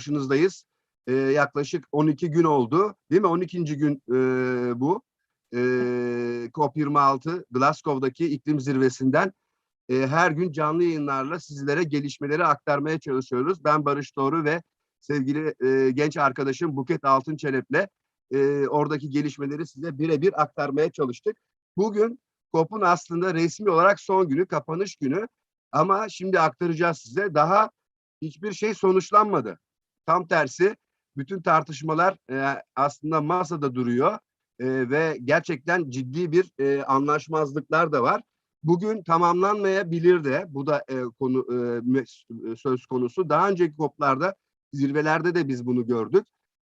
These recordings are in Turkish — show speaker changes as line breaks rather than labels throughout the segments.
karşınızdayız. Ee, yaklaşık 12 gün oldu. Değil mi? 12. gün e, bu. E, COP26 Glasgow'daki iklim zirvesinden e, her gün canlı yayınlarla sizlere gelişmeleri aktarmaya çalışıyoruz. Ben Barış Doğru ve sevgili e, genç arkadaşım Buket Altınçelep'le e, oradaki gelişmeleri size birebir aktarmaya çalıştık. Bugün COP'un aslında resmi olarak son günü, kapanış günü. Ama şimdi aktaracağız size. Daha hiçbir şey sonuçlanmadı. Tam tersi bütün tartışmalar e, aslında masada duruyor e, ve gerçekten ciddi bir e, anlaşmazlıklar da var. Bugün tamamlanmayabilir de bu da e, konu e, söz konusu. Daha önceki COP'larda zirvelerde de biz bunu gördük.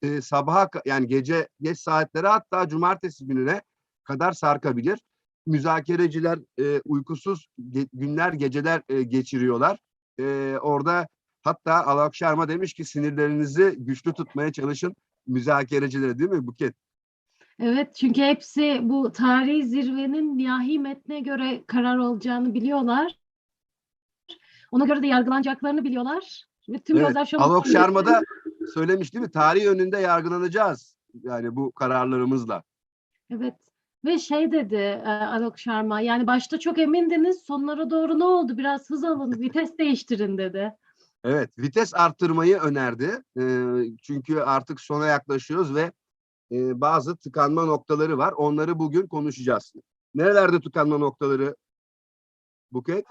E, sabaha yani gece geç saatlere hatta cumartesi gününe kadar sarkabilir. Müzakereciler e, uykusuz ge- günler geceler e, geçiriyorlar. E, orada hatta Alak Şarma demiş ki sinirlerinizi güçlü tutmaya çalışın müzakerecilere değil mi Buket?
Evet çünkü hepsi bu tarihi zirvenin nihai metne göre karar olacağını biliyorlar. Ona göre de yargılanacaklarını biliyorlar. Ve tüm
Evet,
gözler şu
Alok Şarma da söylemiş değil mi? Tarih önünde yargılanacağız. Yani bu kararlarımızla.
Evet. Ve şey dedi e, Alok Sharma yani başta çok emindiniz sonlara doğru ne oldu biraz hız alın vites değiştirin dedi.
Evet, vites arttırmayı önerdi. Ee, çünkü artık sona yaklaşıyoruz ve e, bazı tıkanma noktaları var. Onları bugün konuşacağız. Nerelerde tıkanma noktaları Buket?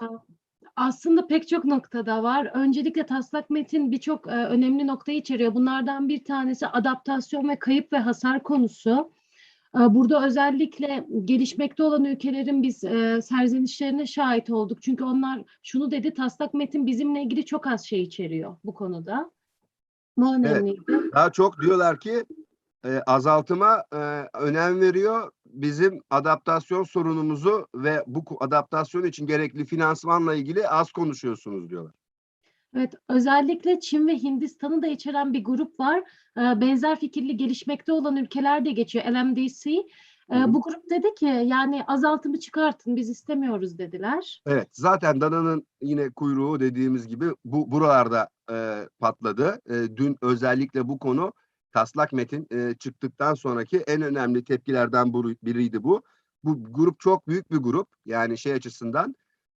Aslında pek çok noktada var. Öncelikle taslak metin birçok e, önemli noktayı içeriyor. Bunlardan bir tanesi adaptasyon ve kayıp ve hasar konusu. E, burada özellikle gelişmekte olan ülkelerin biz e, serzenişlerine şahit olduk. Çünkü onlar şunu dedi, taslak metin bizimle ilgili çok az şey içeriyor bu konuda. Bu önemliydi.
Daha çok diyorlar ki e, azaltıma e, önem veriyor. Bizim adaptasyon sorunumuzu ve bu adaptasyon için gerekli finansmanla ilgili az konuşuyorsunuz diyorlar.
Evet, özellikle Çin ve Hindistan'ı da içeren bir grup var. Ee, Benzer fikirli gelişmekte olan ülkeler de geçiyor. LMDC. Ee,
Hı.
Bu grup dedi ki yani azaltımı çıkartın biz istemiyoruz dediler.
Evet, zaten dananın yine kuyruğu dediğimiz gibi bu buralarda e, patladı. E, dün özellikle bu konu taslak metin e, çıktıktan sonraki en önemli tepkilerden biriydi bu. Bu grup çok büyük bir grup. Yani şey açısından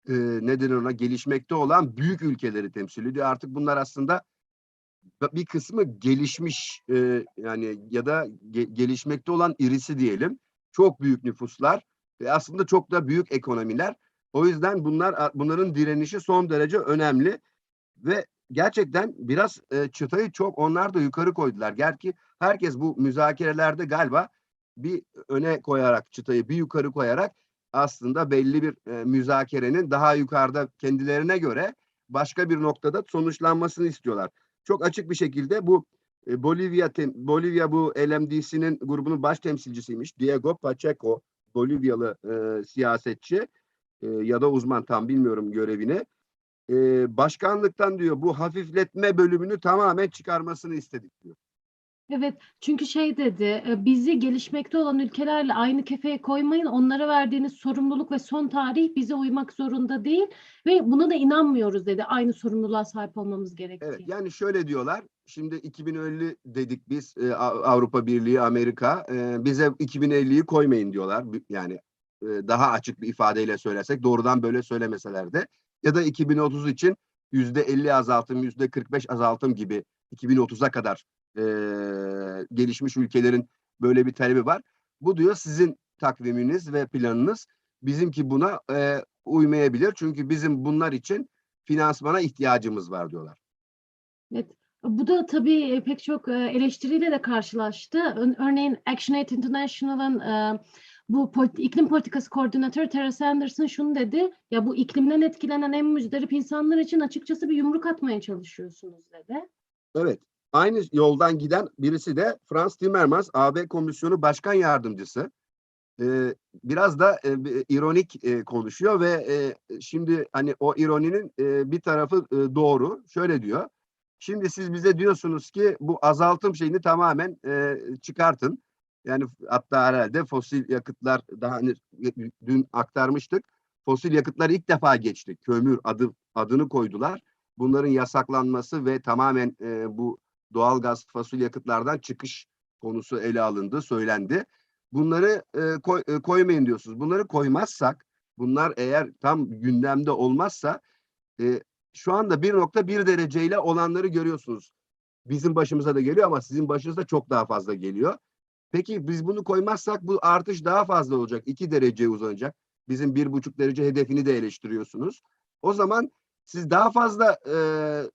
e, nedir ona gelişmekte olan büyük ülkeleri temsil ediyor. Artık bunlar aslında bir kısmı gelişmiş e, yani ya da ge- gelişmekte olan irisi diyelim. Çok büyük nüfuslar ve aslında çok da büyük ekonomiler. O yüzden bunlar bunların direnişi son derece önemli ve gerçekten biraz e, çıtayı çok onlar da yukarı koydular. Gerçi herkes bu müzakerelerde galiba bir öne koyarak çıtayı bir yukarı koyarak aslında belli bir e, müzakerenin daha yukarıda kendilerine göre başka bir noktada sonuçlanmasını istiyorlar. Çok açık bir şekilde bu e, Bolivya tem- Bolivya bu LMDC'nin grubunun baş temsilcisiymiş. Diego Pacheco, Bolivyalı e, siyasetçi e, ya da uzman tam bilmiyorum görevini. E, başkanlıktan diyor bu hafifletme bölümünü tamamen çıkarmasını istedik diyor.
Evet çünkü şey dedi e, bizi gelişmekte olan ülkelerle aynı kefeye koymayın. Onlara verdiğiniz sorumluluk ve son tarih bize uymak zorunda değil ve buna da inanmıyoruz dedi. Aynı sorumluluğa sahip olmamız gerektiği.
Evet yani şöyle diyorlar. Şimdi 2050 dedik biz e, Avrupa Birliği, Amerika. E, bize 2050'yi koymayın diyorlar. Yani daha açık bir ifadeyle söylersek doğrudan böyle söylemeseler de ya da 2030 için yüzde 50 azaltım, yüzde 45 azaltım gibi 2030'a kadar e, gelişmiş ülkelerin böyle bir talebi var. Bu diyor sizin takviminiz ve planınız. Bizimki buna e, uymayabilir. Çünkü bizim bunlar için finansmana ihtiyacımız var diyorlar.
Evet. Bu da tabii pek çok eleştiriyle de karşılaştı. Ör- Örneğin ActionAid International'ın e, bu iklim politikası koordinatörü Tara Sanderson şunu dedi. Ya bu iklimden etkilenen en müzdarip insanlar için açıkçası bir yumruk atmaya çalışıyorsunuz dedi.
Evet. Aynı yoldan giden birisi de Frans Timmermans, AB Komisyonu Başkan Yardımcısı. Ee, biraz da e, bir ironik e, konuşuyor ve e, şimdi hani o ironinin e, bir tarafı e, doğru. Şöyle diyor. Şimdi siz bize diyorsunuz ki bu azaltım şeyini tamamen e, çıkartın. Yani hatta herhalde fosil yakıtlar daha hani dün aktarmıştık. Fosil yakıtlar ilk defa geçti. Kömür adı adını koydular. Bunların yasaklanması ve tamamen e, bu doğalgaz, fosil yakıtlardan çıkış konusu ele alındı, söylendi. Bunları e, koy- e, koymayın diyorsunuz. Bunları koymazsak, bunlar eğer tam gündemde olmazsa e, şu anda 1.1 dereceyle olanları görüyorsunuz. Bizim başımıza da geliyor ama sizin başınıza çok daha fazla geliyor. Peki biz bunu koymazsak bu artış daha fazla olacak. 2 dereceye uzanacak. Bizim bir buçuk derece hedefini de eleştiriyorsunuz. O zaman siz daha fazla e,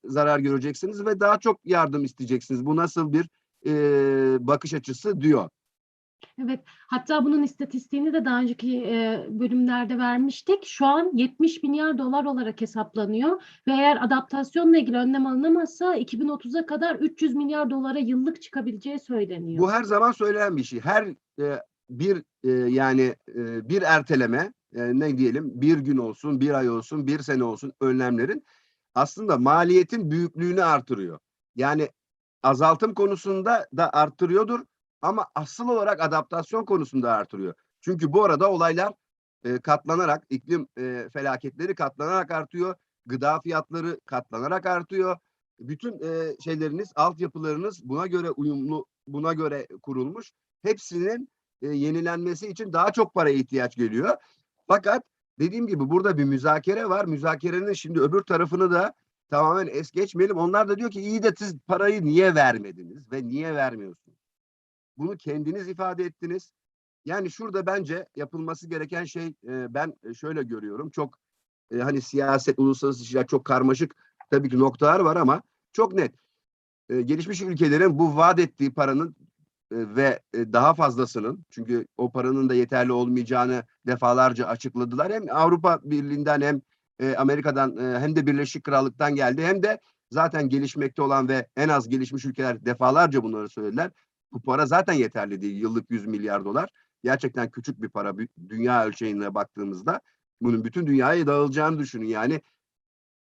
zarar göreceksiniz ve daha çok yardım isteyeceksiniz. Bu nasıl bir e, bakış açısı diyor.
Evet, hatta bunun istatistiğini de daha önceki e, bölümlerde vermiştik. Şu an 70 milyar dolar olarak hesaplanıyor ve eğer adaptasyonla ilgili önlem alınamazsa 2030'a kadar 300 milyar dolara yıllık çıkabileceği söyleniyor.
Bu her zaman söylenen bir şey. Her e, bir e, yani e, bir erteleme e, ne diyelim bir gün olsun, bir ay olsun, bir sene olsun önlemlerin aslında maliyetin büyüklüğünü artırıyor. Yani azaltım konusunda da arttırıyordur ama asıl olarak adaptasyon konusunda artırıyor. Çünkü bu arada olaylar e, katlanarak, iklim e, felaketleri katlanarak artıyor. Gıda fiyatları katlanarak artıyor. Bütün e, şeyleriniz, altyapılarınız buna göre uyumlu, buna göre kurulmuş. Hepsinin e, yenilenmesi için daha çok paraya ihtiyaç geliyor. Fakat dediğim gibi burada bir müzakere var. Müzakerenin şimdi öbür tarafını da tamamen es geçmeyelim. Onlar da diyor ki iyi de siz parayı niye vermediniz ve niye vermiyorsunuz? Bunu kendiniz ifade ettiniz. Yani şurada bence yapılması gereken şey e, ben şöyle görüyorum. Çok e, hani siyaset, uluslararası ilişkiler çok karmaşık tabii ki noktalar var ama çok net. E, gelişmiş ülkelerin bu vaat ettiği paranın e, ve e, daha fazlasının çünkü o paranın da yeterli olmayacağını defalarca açıkladılar. Hem Avrupa Birliği'nden hem e, Amerika'dan e, hem de Birleşik Krallık'tan geldi hem de zaten gelişmekte olan ve en az gelişmiş ülkeler defalarca bunları söylediler. Bu para zaten yeterli değil. Yıllık 100 milyar dolar. Gerçekten küçük bir para dünya ölçeğine baktığımızda. Bunun bütün dünyaya dağılacağını düşünün. Yani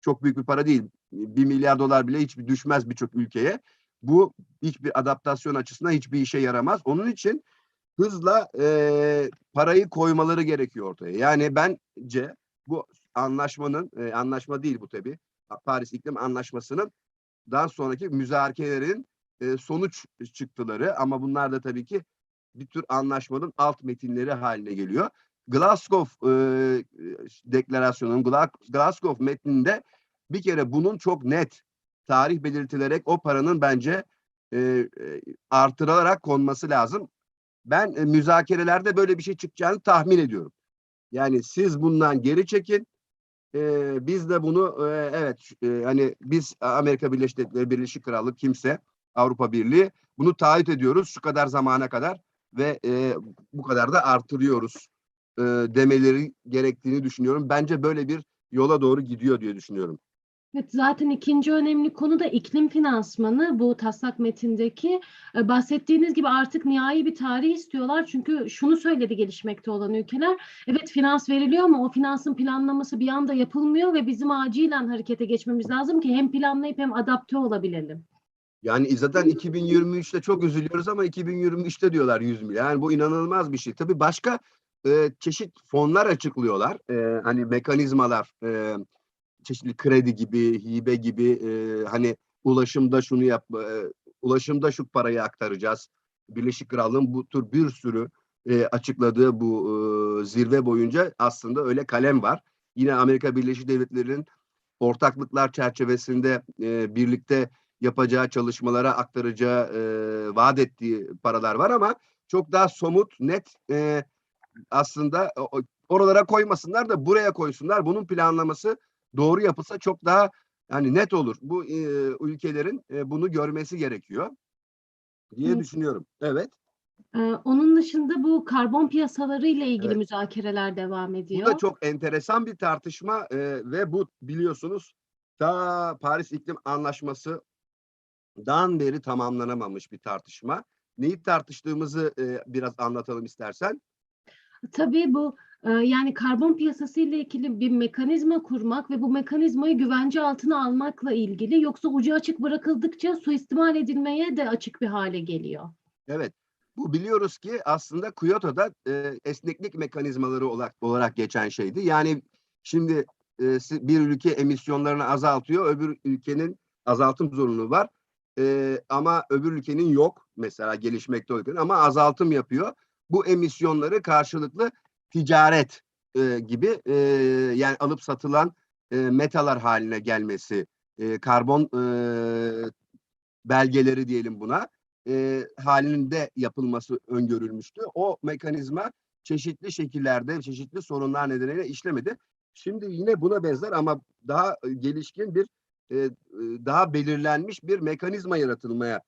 çok büyük bir para değil. 1 milyar dolar bile hiç düşmez birçok ülkeye. Bu hiçbir adaptasyon açısından hiçbir işe yaramaz. Onun için hızla e, parayı koymaları gerekiyor ortaya. Yani bence bu anlaşmanın, e, anlaşma değil bu tabii. Paris İklim Anlaşması'nın daha sonraki müzakerelerin e, sonuç çıktıları ama bunlar da tabii ki bir tür anlaşmanın alt metinleri haline geliyor. Glasgow e, deklarasyonun Gla- Glasgow metninde bir kere bunun çok net tarih belirtilerek o paranın bence e, e, artırılarak konması lazım. Ben e, müzakerelerde böyle bir şey çıkacağını tahmin ediyorum. Yani siz bundan geri çekin. E, biz de bunu e, evet e, hani biz Amerika Birleşik Devletleri, Birleşik Krallık kimse Avrupa Birliği bunu taahhüt ediyoruz şu kadar zamana kadar ve e, bu kadar da artırıyoruz e, demeleri gerektiğini düşünüyorum. Bence böyle bir yola doğru gidiyor diye düşünüyorum.
Evet, zaten ikinci önemli konu da iklim finansmanı bu taslak metindeki. E, bahsettiğiniz gibi artık nihai bir tarih istiyorlar. Çünkü şunu söyledi gelişmekte olan ülkeler. Evet finans veriliyor ama o finansın planlaması bir anda yapılmıyor ve bizim acilen harekete geçmemiz lazım ki hem planlayıp hem adapte olabilelim.
Yani zaten 2023'te çok üzülüyoruz ama 2023'te diyorlar 100 milyar. Yani bu inanılmaz bir şey. Tabii başka e, çeşit fonlar açıklıyorlar. E, hani mekanizmalar, e, çeşitli kredi gibi, hibe gibi e, hani ulaşımda şunu yap, e, ulaşımda şu parayı aktaracağız. Birleşik Krallığın bu tür bir sürü e, açıkladığı bu e, zirve boyunca aslında öyle kalem var. Yine Amerika Birleşik Devletleri'nin ortaklıklar çerçevesinde e, birlikte yapacağı çalışmalara aktaracağı e, vaat ettiği paralar var ama çok daha somut, net e, aslında oralara koymasınlar da buraya koysunlar. Bunun planlaması doğru yapılsa çok daha yani net olur. Bu e, ülkelerin e, bunu görmesi gerekiyor diye
Evet.
düşünüyorum. Evet.
Ee, onun dışında bu karbon piyasaları ile ilgili
Evet.
müzakereler devam
Bu
ediyor.
da çok enteresan bir tartışma e, ve bu biliyorsunuz ta Paris İklim Anlaşması'dan beri tamamlanamamış bir tartışma. Neyi tartıştığımızı e, biraz anlatalım istersen.
Tabii bu yani karbon piyasası ile ilgili bir mekanizma kurmak ve bu mekanizmayı güvence altına almakla ilgili yoksa ucu açık bırakıldıkça suistimal edilmeye de açık bir hale geliyor.
Evet. Bu biliyoruz ki aslında Kyoto'da e, esneklik mekanizmaları olarak, olarak geçen şeydi. Yani şimdi e, bir ülke emisyonlarını azaltıyor, öbür ülkenin azaltım zorunluluğu var. Ee, ama öbür ülkenin yok. Mesela gelişmekte ülkenin ama azaltım yapıyor. Bu emisyonları karşılıklı ticaret e, gibi e, yani alıp satılan e, metalar haline gelmesi, e, karbon e, belgeleri diyelim buna e, halinde yapılması öngörülmüştü. O mekanizma çeşitli şekillerde, çeşitli sorunlar nedeniyle işlemedi. Şimdi yine buna benzer ama daha gelişkin bir, e, daha belirlenmiş bir mekanizma yaratılmaya,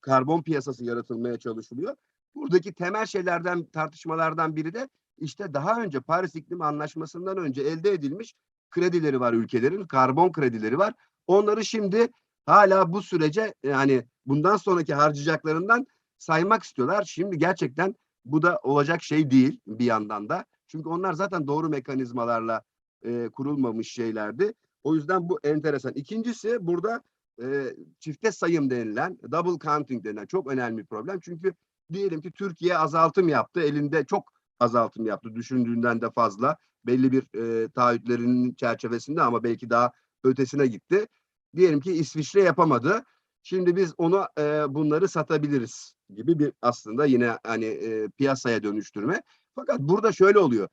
karbon piyasası yaratılmaya çalışılıyor. Buradaki temel şeylerden, tartışmalardan biri de işte daha önce Paris İklim Anlaşması'ndan önce elde edilmiş kredileri var ülkelerin, karbon kredileri var. Onları şimdi hala bu sürece yani bundan sonraki harcayacaklarından saymak istiyorlar. Şimdi gerçekten bu da olacak şey değil bir yandan da. Çünkü onlar zaten doğru mekanizmalarla e, kurulmamış şeylerdi. O yüzden bu enteresan. İkincisi burada e, çifte sayım denilen, double counting denilen çok önemli bir problem. Çünkü diyelim ki Türkiye azaltım yaptı. Elinde çok azaltım yaptı. Düşündüğünden de fazla. Belli bir e, taahhütlerinin çerçevesinde ama belki daha ötesine gitti. Diyelim ki İsviçre yapamadı. Şimdi biz onu e, bunları satabiliriz gibi bir aslında yine hani e, piyasaya dönüştürme. Fakat burada şöyle oluyor.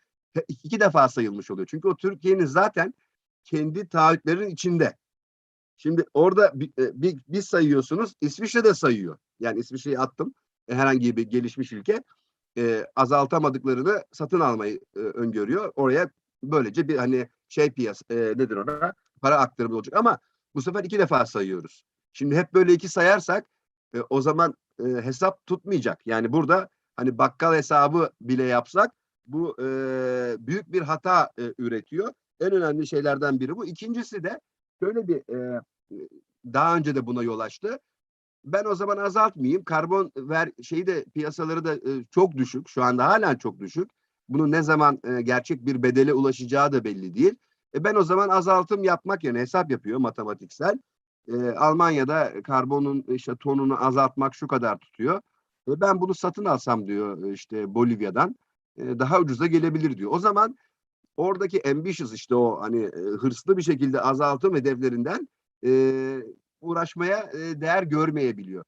İki defa sayılmış oluyor. Çünkü o Türkiye'nin zaten kendi taahhütlerin içinde. Şimdi orada bir, e, bir, bir sayıyorsunuz, İsviçre de sayıyor. Yani İsviçre'yi attım. E, herhangi bir gelişmiş ülke e, azaltamadıklarını satın almayı e, öngörüyor. Oraya böylece bir hani şey piyas e, nedir ona para aktarımı olacak ama bu sefer iki defa sayıyoruz. Şimdi hep böyle iki sayarsak e, o zaman e, hesap tutmayacak. Yani burada hani bakkal hesabı bile yapsak bu e, büyük bir hata e, üretiyor. En önemli şeylerden biri bu. İkincisi de şöyle bir e, daha önce de buna yol açtı. Ben o zaman azaltmayayım. Karbon ver şeyi de piyasaları da e, çok düşük. Şu anda hala çok düşük. Bunun ne zaman e, gerçek bir bedele ulaşacağı da belli değil. E ben o zaman azaltım yapmak yerine hesap yapıyor matematiksel. E, Almanya'da karbonun işte tonunu azaltmak şu kadar tutuyor. E ben bunu satın alsam diyor işte Bolivya'dan e, daha ucuza gelebilir diyor. O zaman oradaki ambitious işte o hani e, hırslı bir şekilde azaltım hedeflerinden e, uğraşmaya e, değer görmeyebiliyor.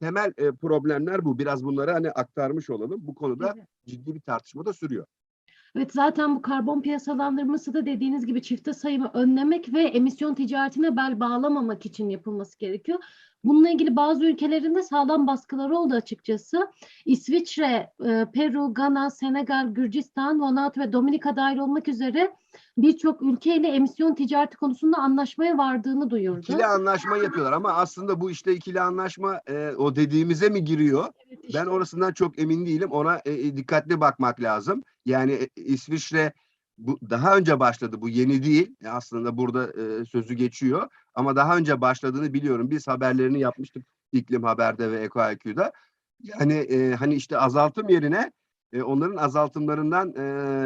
Temel e, problemler bu. Biraz bunları hani aktarmış olalım. Bu konuda
Evet.
ciddi bir tartışma da sürüyor.
Evet zaten bu karbon piyasalandırması da dediğiniz gibi çifte sayımı önlemek ve emisyon ticaretine bel bağlamamak için yapılması gerekiyor. Bununla ilgili bazı ülkelerinde sağlam baskıları oldu açıkçası. İsviçre, e, Peru, Gana, Senegal, Gürcistan, Vanuatu ve Dominika dahil olmak üzere birçok ülkeyle emisyon ticareti konusunda anlaşmaya vardığını duyurdu.
İkili anlaşma yapıyorlar ama aslında bu işte ikili anlaşma e, o dediğimize mi giriyor?
Evet,
Ben
işte.
orasından çok emin değilim. Ona e, dikkatli bakmak lazım. Yani İsviçre bu daha önce başladı. Bu yeni değil. E, aslında burada e, sözü geçiyor. Ama daha önce başladığını biliyorum. Biz haberlerini yapmıştık İklim Haber'de ve EkoIQ'da. Yani e, hani işte azaltım yerine e, onların azaltımlarından e,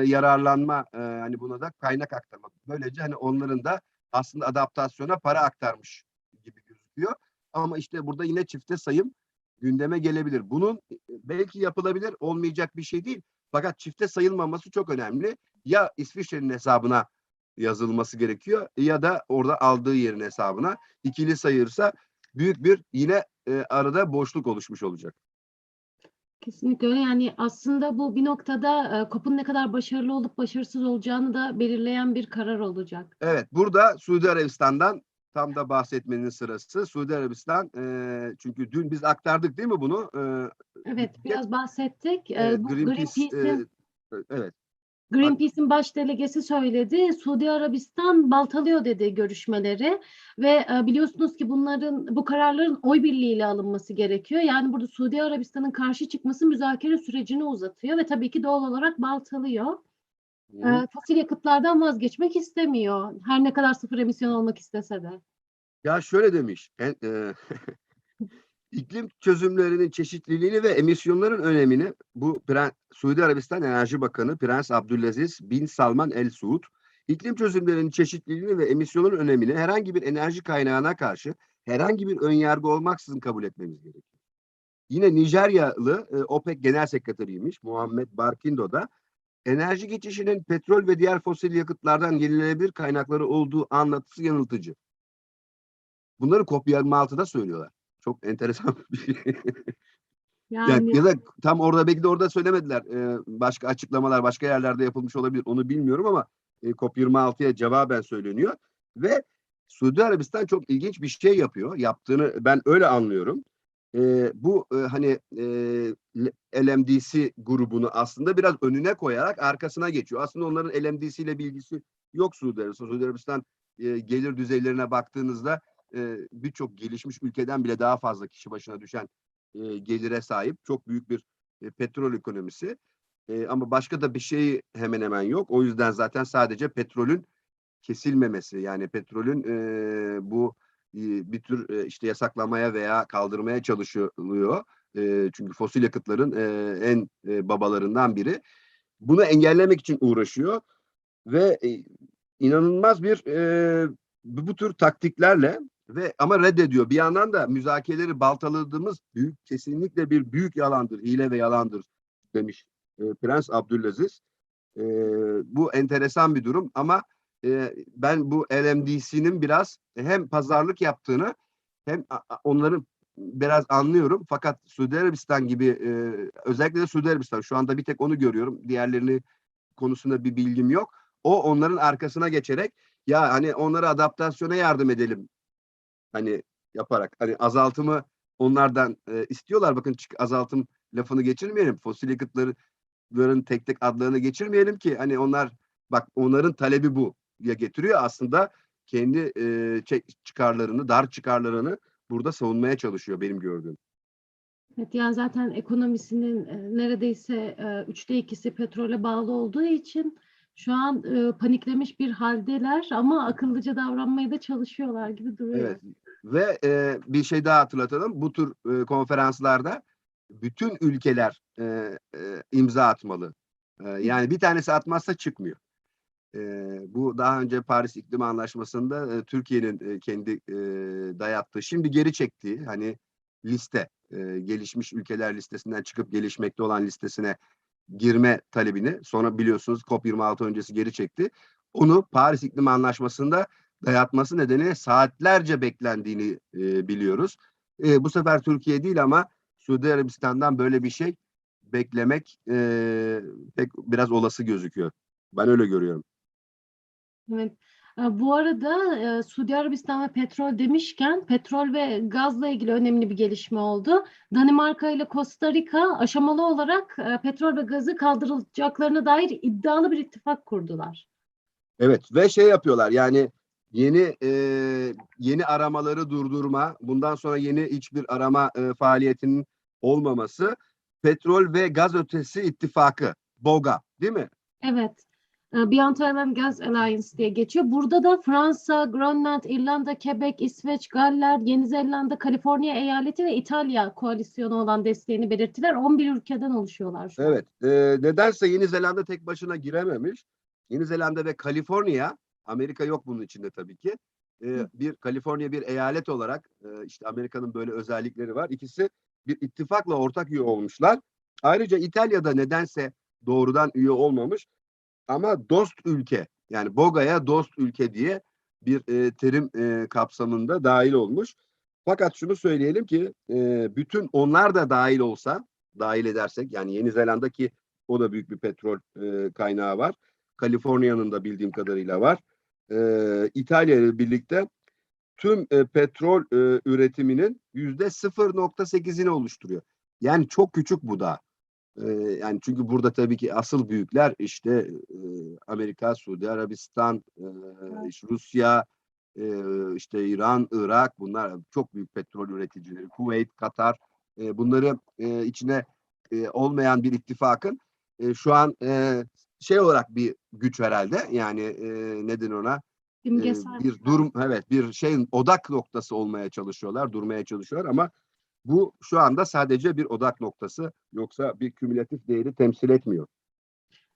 yararlanma e, hani buna da kaynak aktarma. Böylece hani onların da aslında adaptasyona para aktarmış gibi gözüküyor. Ama işte burada yine çifte sayım gündeme gelebilir. Bunun e, belki yapılabilir, olmayacak bir şey değil. Fakat çifte sayılmaması çok önemli. Ya İsviçre'nin hesabına yazılması gerekiyor ya da orada aldığı yerin hesabına. İkili sayırsa büyük bir yine e, arada boşluk oluşmuş olacak.
Kesinlikle öyle. Yani aslında bu bir noktada e, COP'un ne kadar başarılı olup başarısız olacağını da belirleyen bir karar olacak.
Evet, burada Suudi Arabistan'dan tam da bahsetmenin sırası. Suudi Arabistan e, çünkü dün biz aktardık değil mi bunu? E,
Evet, biraz bahsettik. E,
Greenpeace,
Greenpeace'in
e, evet.
Greenpeace'in baş delegesi söyledi. Suudi Arabistan baltalıyor dedi görüşmeleri ve e, biliyorsunuz ki bunların bu kararların oy birliğiyle alınması gerekiyor. Yani burada Suudi Arabistan'ın karşı çıkması müzakere sürecini uzatıyor ve tabii ki doğal olarak baltalıyor.
Hı.
E, fosil yakıtlardan vazgeçmek istemiyor. Her ne kadar sıfır emisyon olmak istese de.
Ya şöyle demiş, en- e, iklim çözümlerinin çeşitliliğini ve emisyonların önemini bu Pren- Suudi Arabistan Enerji Bakanı Prens Abdülaziz bin Salman El Suud, iklim çözümlerinin çeşitliliğini ve emisyonların önemini herhangi bir enerji kaynağına karşı herhangi bir önyargı olmaksızın kabul etmemiz gerekiyor. Yine Nijeryalı e, OPEC Genel Sekreteriymiş Muhammed Barkindo da enerji geçişinin petrol ve diğer fosil yakıtlardan yenilenebilir kaynakları olduğu anlatısı yanıltıcı. Bunları COP26'da söylüyorlar. Çok enteresan bir şey.
Yani,
Yani, ya da tam orada belki de orada söylemediler. Ee, başka açıklamalar başka yerlerde yapılmış olabilir. Onu bilmiyorum ama e, COP26'ya cevaben söyleniyor. Ve Suudi Arabistan çok ilginç bir şey yapıyor. Yaptığını ben öyle anlıyorum. Ee, bu e, hani e, LMDC grubunu aslında biraz önüne koyarak arkasına geçiyor. Aslında onların LMDC ile bilgisi yok Suudi Arabistan. Suudi Arabistan e, gelir düzeylerine baktığınızda birçok gelişmiş ülkeden bile daha fazla kişi başına düşen gelire sahip çok büyük bir petrol ekonomisi. Ama başka da bir şey hemen hemen yok. O yüzden zaten sadece petrolün kesilmemesi yani petrolün bu bir tür işte yasaklamaya veya kaldırmaya çalışılıyor. Çünkü fosil yakıtların en babalarından biri. Bunu engellemek için uğraşıyor ve inanılmaz bir e, bu tür taktiklerle ve ama reddediyor. Bir yandan da müzakereleri baltaladığımız büyük kesinlikle bir büyük yalandır, hile ve yalandır demiş e, Prens Abdülaziz. E, bu enteresan bir durum ama e, ben bu LMDC'nin biraz hem pazarlık yaptığını hem onların biraz anlıyorum. Fakat Suudi Arabistan gibi e, özellikle de Suudi Arabistan şu anda bir tek onu görüyorum. Diğerlerini konusunda bir bilgim yok. O onların arkasına geçerek ya hani onlara adaptasyona yardım edelim hani yaparak hani azaltımı onlardan e, istiyorlar. Bakın azaltım lafını geçirmeyelim. Fosil yakıtların tek tek adlarını geçirmeyelim ki hani onlar bak onların talebi bu ya getiriyor aslında kendi e, çıkarlarını, dar çıkarlarını burada savunmaya çalışıyor benim gördüğüm.
Evet, yani zaten ekonomisinin e, neredeyse e, üçte ikisi petrole bağlı olduğu için şu an e, paniklemiş bir haldeler ama akıllıca davranmaya da çalışıyorlar gibi duruyor.
Evet. Ve e, bir şey daha hatırlatalım. Bu tür e, konferanslarda bütün ülkeler e, e, imza atmalı. E, yani bir tanesi atmazsa çıkmıyor. E, bu daha önce Paris İklim Anlaşması'nda e, Türkiye'nin e, kendi e, dayattığı, şimdi geri çektiği hani liste, e, gelişmiş ülkeler listesinden çıkıp gelişmekte olan listesine girme talebini sonra biliyorsunuz COP26 öncesi geri çekti. Onu Paris İklim Anlaşması'nda dayatması nedeniyle saatlerce beklendiğini e, biliyoruz. E, bu sefer Türkiye değil ama Suudi Arabistan'dan böyle bir şey beklemek e, pek biraz olası gözüküyor. Ben öyle görüyorum.
Evet. Bu arada e, Suudi Arabistan ve petrol demişken petrol ve gazla ilgili önemli bir gelişme oldu. Danimarka ile Costa Rica aşamalı olarak e, petrol ve gazı kaldırılacaklarına dair iddialı bir ittifak kurdular.
Evet ve şey yapıyorlar yani yeni e, yeni aramaları durdurma, bundan sonra yeni hiçbir arama e, faaliyetinin olmaması, petrol ve gaz ötesi ittifakı, BOGA değil mi?
Evet. Beyond Oil Gas Alliance diye geçiyor. Burada da Fransa, Grönland, İrlanda, Quebec, İsveç, Galler, Yeni Zelanda, Kaliforniya eyaleti ve İtalya koalisyonu olan desteğini belirttiler. 11 ülkeden oluşuyorlar şu an.
Evet. E, nedense Yeni Zelanda tek başına girememiş. Yeni Zelanda ve Kaliforniya, Amerika yok bunun içinde tabii ki. E,
Hı.
bir Kaliforniya bir eyalet olarak e, işte Amerika'nın böyle özellikleri var. İkisi bir ittifakla ortak üye olmuşlar. Ayrıca İtalya'da nedense doğrudan üye olmamış ama dost ülke yani BOGA'ya dost ülke diye bir e, terim e, kapsamında dahil olmuş. Fakat şunu söyleyelim ki e, bütün onlar da dahil olsa dahil edersek yani Yeni Zelanda ki o da büyük bir petrol e, kaynağı var. Kaliforniya'nın da bildiğim kadarıyla var. E, İtalya ile birlikte tüm e, petrol e, üretiminin yüzde 0.8'ini oluşturuyor. Yani çok küçük bu da. E, yani çünkü burada tabii ki asıl büyükler işte e, Amerika, Suudi Arabistan, e, işte Rusya, e, işte İran, Irak bunlar çok büyük petrol üreticileri. Kuveyt, Katar e, bunları e, içine e, olmayan bir ittifakın e, şu an e, şey olarak bir güç herhalde. Yani e, neden ona? E, bir durum evet bir şeyin odak noktası olmaya çalışıyorlar, durmaya çalışıyorlar ama bu şu anda sadece bir odak noktası yoksa bir kümülatif değeri temsil etmiyor.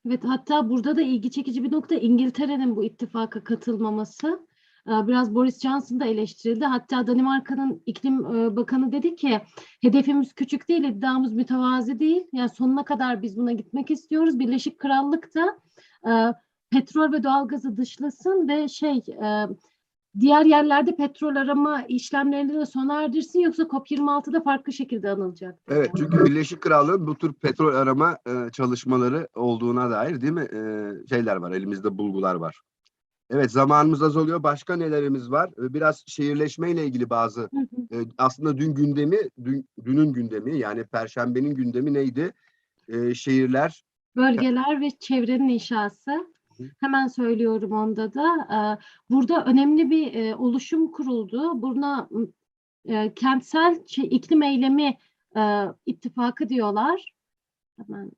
Evet, hatta burada da ilgi çekici bir nokta İngiltere'nin bu ittifaka katılmaması. Ee, Biraz Boris Johnson da eleştirildi. Hatta Danimarka'nın iklim e, bakanı dedi ki hedefimiz küçük değil, iddiamız mütevazi değil. Yani sonuna kadar biz buna gitmek istiyoruz. Birleşik Krallık da e, petrol ve doğalgazı dışlasın ve şey e, diğer yerlerde petrol arama işlemlerini de sona erdirsin yoksa COP26'da farklı şekilde anılacak.
Evet çünkü Birleşik Krallığın bu tür petrol arama çalışmaları olduğuna dair değil mi şeyler var elimizde bulgular var. Evet zamanımız azalıyor. Başka nelerimiz var? E, Biraz şehirleşmeyle ilgili bazı
Hı hı.
e, aslında dün gündemi dün, dünün gündemi yani perşembenin gündemi neydi? E, şehirler
Bölgeler ve çevrenin inşası. Hemen söylüyorum onda da. Ee, Burada önemli bir e, oluşum kuruldu. Buna e, kentsel çe- iklim eylemi ittifakı diyorlar. Hemen.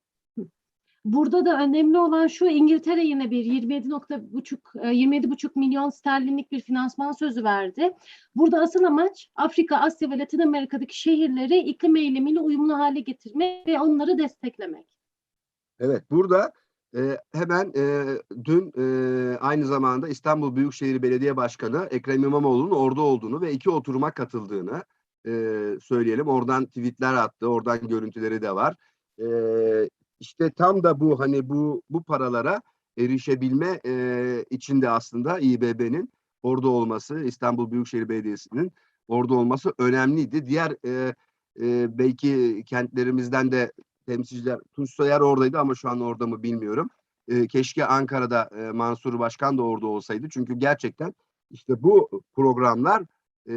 Burada da önemli olan şu İngiltere yine bir 27.5 e, 27,5 milyon sterlinlik bir finansman sözü verdi. Burada asıl amaç Afrika, Asya ve Latin Amerika'daki şehirleri iklim eylemiyle uyumlu hale getirmek ve onları desteklemek.
Evet, burada e, hemen e, dün e, aynı zamanda İstanbul Büyükşehir Belediye Başkanı Ekrem İmamoğlu'nun orada olduğunu ve iki oturuma katıldığını e, söyleyelim. Oradan tweetler attı, oradan görüntüleri de var. E, işte tam da bu hani bu bu paralara erişebilme e, için de aslında İBB'nin orada olması, İstanbul Büyükşehir Belediyesi'nin orada olması önemliydi. Diğer e, e, belki kentlerimizden de temsilciler Tunç Soyer oradaydı ama şu an orada mı bilmiyorum. E, keşke Ankara'da e, Mansur Başkan da orada olsaydı. Çünkü gerçekten işte bu programlar e,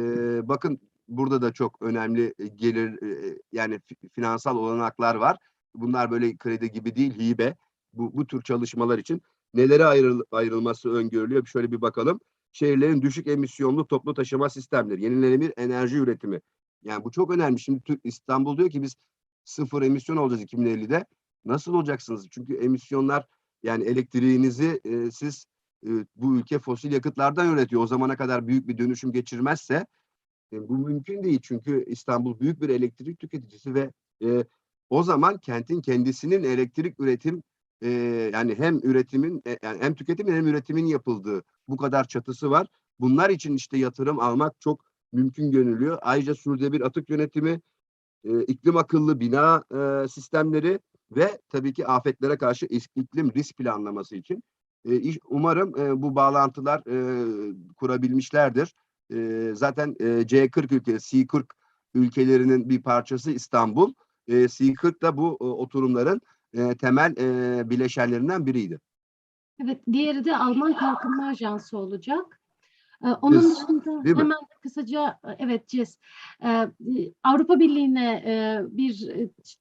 bakın burada da çok önemli gelir e, yani fi- finansal olanaklar var. Bunlar böyle kredi gibi değil hibe. Bu, bu tür çalışmalar için nelere ayrıl, ayrılması öngörülüyor? Şöyle bir bakalım. Şehirlerin düşük emisyonlu toplu taşıma sistemleri, yenilenebilir enerji üretimi. Yani bu çok önemli. Şimdi İstanbul diyor ki biz sıfır emisyon olacağız 2050'de. Nasıl olacaksınız? Çünkü emisyonlar yani elektriğinizi e, siz e, bu ülke fosil yakıtlardan üretiyor. O zamana kadar büyük bir dönüşüm geçirmezse e, bu mümkün değil. Çünkü İstanbul büyük bir elektrik tüketicisi ve e, o zaman kentin kendisinin elektrik üretim e, yani hem üretimin e, yani hem tüketimin hem üretimin yapıldığı bu kadar çatısı var. Bunlar için işte yatırım almak çok mümkün görünüyor. Ayrıca sürdürülebilir atık yönetimi, e, iklim akıllı bina e, sistemleri ve tabii ki afetlere karşı iklim risk planlaması için. E, iş- umarım e, bu bağlantılar e, kurabilmişlerdir. E, zaten e, C40 ülkesi, C40 ülkelerinin bir parçası İstanbul. E, C40 da bu e, oturumların e, temel e, bileşenlerinden biriydi.
Evet, diğeri de Alman Kalkınma Ajansı olacak. Ee, Onun
CES,
dışında
değil mi?
hemen kısaca evet CES Ee, Avrupa Birliği'ne e, bir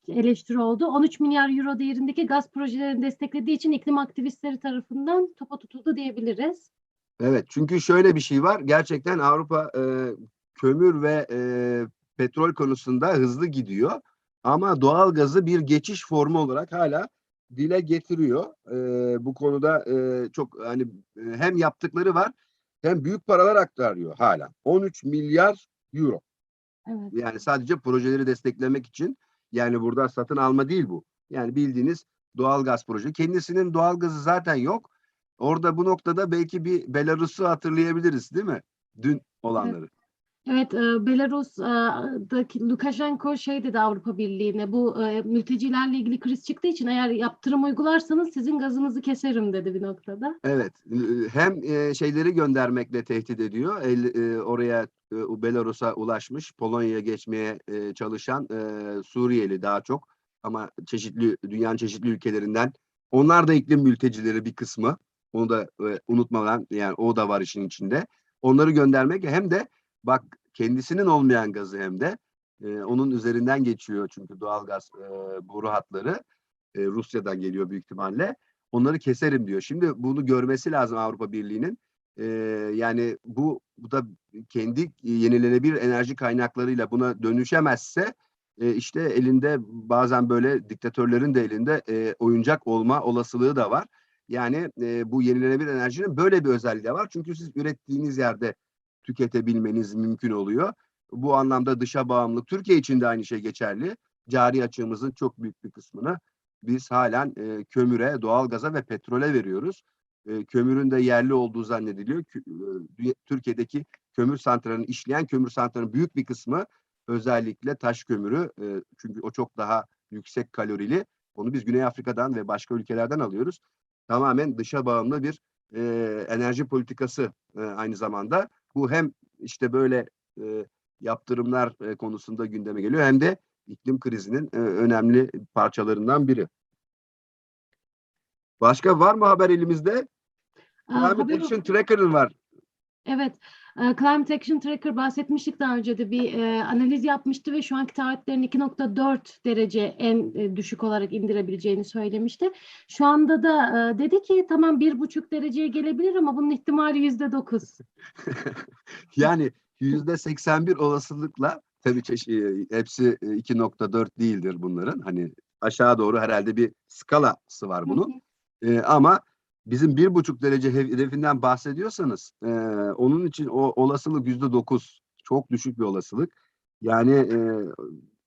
eleştiri oldu. 13 milyar euro değerindeki gaz projelerini desteklediği için iklim aktivistleri tarafından topa tutuldu diyebiliriz.
Evet çünkü şöyle bir şey var. Gerçekten Avrupa e, kömür ve e, petrol konusunda hızlı gidiyor. Ama doğal gazı bir geçiş formu olarak hala dile getiriyor. E, bu konuda e, çok hani hem yaptıkları var hem büyük paralar aktarıyor hala. 13 milyar euro.
Evet.
Yani sadece projeleri desteklemek için yani burada satın alma değil bu. Yani bildiğiniz doğal gaz proje. Kendisinin doğal gazı zaten yok. Orada bu noktada belki bir Belarus'u hatırlayabiliriz değil mi? Dün olanları.
Evet, e, Belarus'daki Lukashenko şey dedi Avrupa Birliği'ne bu e, mültecilerle ilgili kriz çıktığı için eğer yaptırım uygularsanız sizin gazınızı keserim dedi bir noktada.
Evet. e, Hem şeyleri göndermekle tehdit ediyor. Oraya Belarus'a ulaşmış, Polonya'ya geçmeye çalışan Suriyeli daha çok ama çeşitli dünyanın çeşitli ülkelerinden. Onlar da iklim mültecileri bir kısmı. Onu da unutmadan yani o da var işin içinde. Onları göndermek hem de bak kendisinin olmayan gazı hem de e, onun üzerinden geçiyor çünkü doğal gaz e, boru hatları e, Rusya'dan geliyor büyük ihtimalle. Onları keserim diyor. Şimdi bunu görmesi lazım Avrupa Birliği'nin. Ee, yani bu bu da kendi yenilenebilir enerji kaynaklarıyla buna dönüşemezse e, işte elinde bazen böyle diktatörlerin de elinde e, oyuncak olma olasılığı da var. Yani e, bu yenilenebilir enerjinin böyle bir özelliği var. Çünkü siz ürettiğiniz yerde tüketebilmeniz mümkün oluyor. Bu anlamda dışa bağımlılık Türkiye için de aynı şey geçerli. Cari açığımızın çok büyük bir kısmını biz halen e, kömüre, doğalgaza ve petrole veriyoruz. E, kömürün de yerli olduğu zannediliyor. E, Türkiye'deki kömür santralinin işleyen kömür santralinin büyük bir kısmı özellikle taş kömürü e, çünkü o çok daha yüksek kalorili. Onu biz Güney Afrika'dan ve başka ülkelerden alıyoruz. Tamamen dışa bağımlı bir e, enerji politikası e, aynı zamanda. Bu hem işte böyle e, yaptırımlar e, konusunda gündeme geliyor hem de iklim krizinin e, önemli parçalarından biri. Başka var mı haber elimizde?
Aa,
Climate
haber-
Action Tracker'ın var.
Evet, Climate Action Tracker bahsetmiştik daha önce de bir e, analiz yapmıştı ve şu anki taahhütlerin 2.4 derece en e, düşük olarak indirebileceğini söylemişti. Şu anda da e, dedi ki tamam bir buçuk dereceye gelebilir ama bunun ihtimali yüzde dokuz.
Yani yüzde 81 olasılıkla tabii çeşi- hepsi e, 2.4 değildir bunların. Hani aşağı doğru herhalde bir skalası var bunun. E, ama bizim bir buçuk derece hedefinden bahsediyorsanız e, onun için o olasılık yüzde dokuz. Çok düşük bir olasılık. Yani e,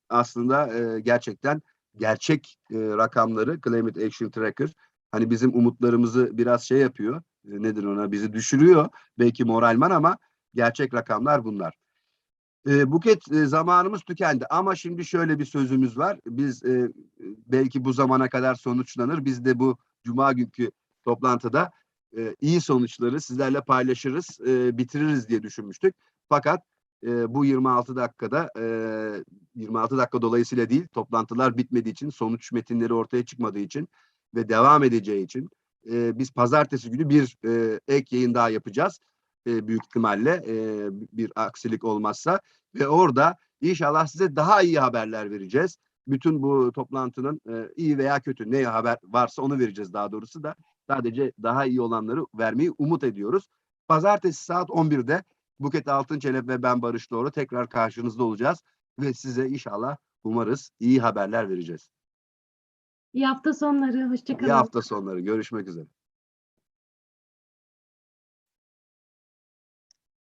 aslında e, gerçekten gerçek e, rakamları Climate Action Tracker hani bizim umutlarımızı biraz şey yapıyor. e, nedir ona bizi düşürüyor belki moralman ama gerçek rakamlar bunlar. E, Buket e, zamanımız tükendi ama şimdi şöyle bir sözümüz var. Biz e, belki bu zamana kadar sonuçlanır. Biz de bu cuma günkü toplantıda e, iyi sonuçları sizlerle paylaşırız, e, bitiririz diye düşünmüştük. Fakat e, bu 26 dakikada e, 26 dakika dolayısıyla değil, toplantılar bitmediği için, sonuç metinleri ortaya çıkmadığı için ve devam edeceği için e, biz pazartesi günü bir e, ek yayın daha yapacağız. E, büyük ihtimalle e, bir aksilik olmazsa ve orada inşallah size daha iyi haberler vereceğiz. Bütün bu toplantının e, iyi veya kötü ne haber varsa onu vereceğiz daha doğrusu da sadece daha iyi olanları vermeyi umut ediyoruz. Pazartesi saat 11'de Buket Altınçelep ve ben Barış Doğru tekrar karşınızda olacağız ve size inşallah umarız iyi haberler vereceğiz.
İyi hafta sonları, hoşça
İyi hafta sonları görüşmek üzere.